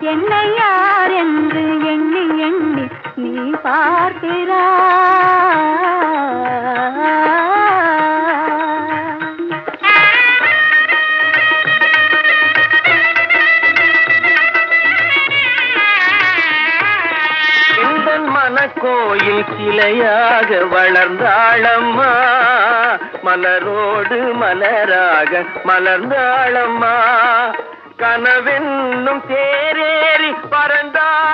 என்னை யார் என்று எண்ணி எண்ணி நீ பார்க்கிறா கோயில் கிளையாக வளர்ந்தாளம்மா? மலரோடு மலராக மலர்ந்தாளம்மா? கனவென்னும் தேரேறி பறந்தாள்